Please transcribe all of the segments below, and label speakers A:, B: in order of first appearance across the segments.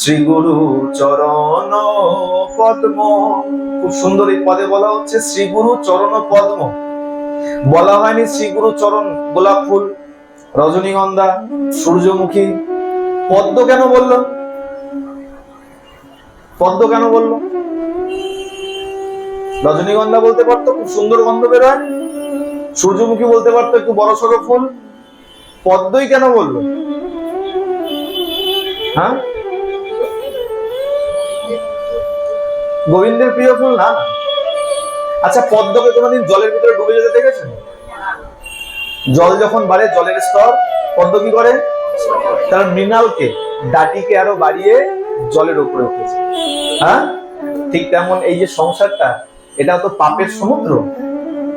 A: শ্রী গুরু চরণ পদ্ম। খুব সুন্দর এই পদে বলা হচ্ছে শ্রী গুরু চরণ পদ্ম। বলা হয়নি শ্রী গুরু চরণ গোলাপ ফুল, রজনীগন্ধা, সূর্যমুখী। পদ্ম কেন বলল? পদ্ম কেন বলল? রজনীগন্ধা বলতে পারতো খুব সুন্দর গন্ধ বেরোয়। সূর্যমুখী বলতে পারতো একটু বড় সড়ো ফুল। পদ্মই কেন বলল? হ্যাঁ? গোবিন্দের প্রিয় ফুল না। আচ্ছা পদ্মকে কোনোদিন জলের ভিতরে ডুবে যেতে দেখেছেন? জল যখন বাড়ে, জলের স্তর, পদ্ম কি করে? তার মৃণালকে ডাটিকে আরও বাড়িয়ে জলের উপরে উঠেছে। হ্যাঁ? ঠিক তেমন এই যে সংসারটা এটা তো পাপের সমুদ্র।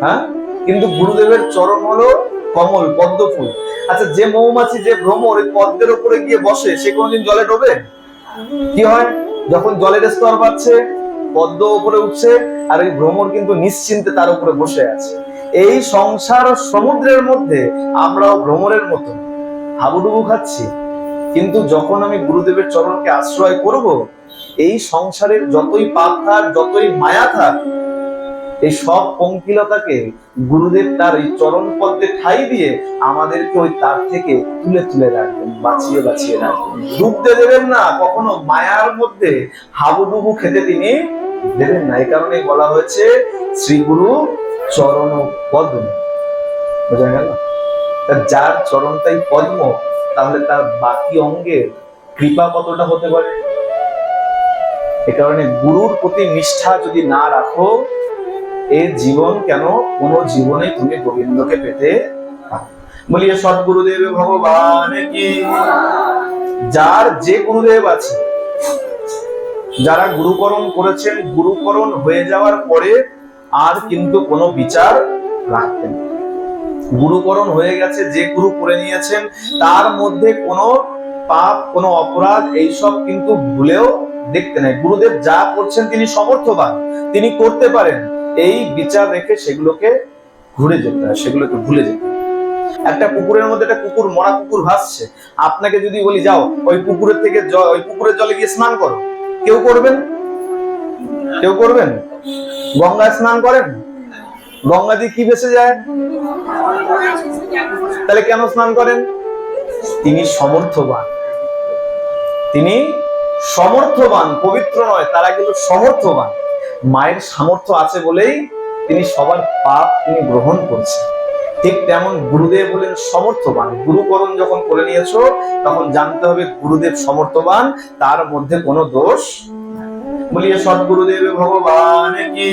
A: হ্যাঁ? কিন্তু গুরুদেবের চরণ হলো কমল, পদ্ম ফুল। আচ্ছা যে মৌমাছি, যে ভ্রমর ওই পদ্মের উপরে গিয়ে বসে, সে কোনোদিন জলে ডোবে? কি হয়? যখন জলের স্তর বাড়ছে পদ্ম উপরে উঠছে আর ওই ভ্রমর কিন্তু নিশ্চিন্তে তার উপরে বসে আছে। এই সংসার সমুদ্রের মধ্যে আমরাও ভ্রমরের মতো হাবুডুবু খাচ্ছি। কিন্তু যখন আমি গুরুদেবের চরণকে আশ্রয় করব, এই সংসারের যতই পাপ থাক, যতই মায়া থাক, এই সব পঙ্কিলতাকে গুরুদেব তার এই চরণ পদ্মে ঠাই দিয়ে আমাদেরকে ওই তার থেকে তুলে তুলে রাখবেন, বাঁচিয়ে বাঁচিয়ে রাখবেন। ডুবতে দেবেন না, কখনো মায়ার মধ্যে হাবুডুবু খেতে তিনি দেবেন না। এই কারণে বলা হয়েছে শ্রী গুরু চরণ পদ্ম। বোঝা গেল? যার চরণটাই পদ্ম, তাহলে তার বাকি অঙ্গের কৃপা কতটা হতে পারে? এ কারণে গুরুর প্রতি নিষ্ঠা যদি না রাখো, এ জীবন কেন কোন জীবনে তুমি গোবিন্দকে পেতে। বলিয়ে সদ্গুরুদেব ভগবান কি? যার যে গুরুদেব আছে যারা গুরুকরণ করেছেন, গুরুকরণ হয়ে যাওয়ার পরে আর কিন্তু কোনো বিচার রাখতেন। গুরুকরণ হয়ে গেছে, যে গুরু করে নিয়েছেন, তার মধ্যে কোনো পাপ, কোনো অপরাধ, এইসব কিন্তু ভুলেও দেখতে নাই। গুরুদেব যা করছেন তিনি সমর্থবান। তিনি করতে পারেন। এই বিচার রেখে সেগুলোকে ঘুরে যেতে হয়, সেগুলোকে ভুলে যেতে। একটা পুকুরের মধ্যে একটা কুকুর, মরা কুকুর ভাসছে। আপনাকে যদি বলি, যাও, ওই পুকুরের থেকে ওই পুকুরের জলে গিয়ে স্নান করো। কেউ করবেন? কেউ করবেন? গঙ্গায় স্নান করেন? গঙ্গা দিয়ে কি ভেসে যায়? তাহলে কেন স্নান করেন? তিনি সমর্থবান। তিনি সমর্থবান, পবিত্র নয়, তারা কিন্তু সমর্থবান। মায়ের সামর্থ্য আছে বলেই তিনি সবার পাপ তিনি গ্রহণ করছেন। ঠিক তেমন গুরুদেব হলেন সমর্থবান। গুরুকরণ যখন করে নিয়েছো, তখন জানতে হবে গুরুদেব সমর্থবান, তার মধ্যে কোনো দোষ বলিয়ে সদ্গুরুদেব ভগবান কি?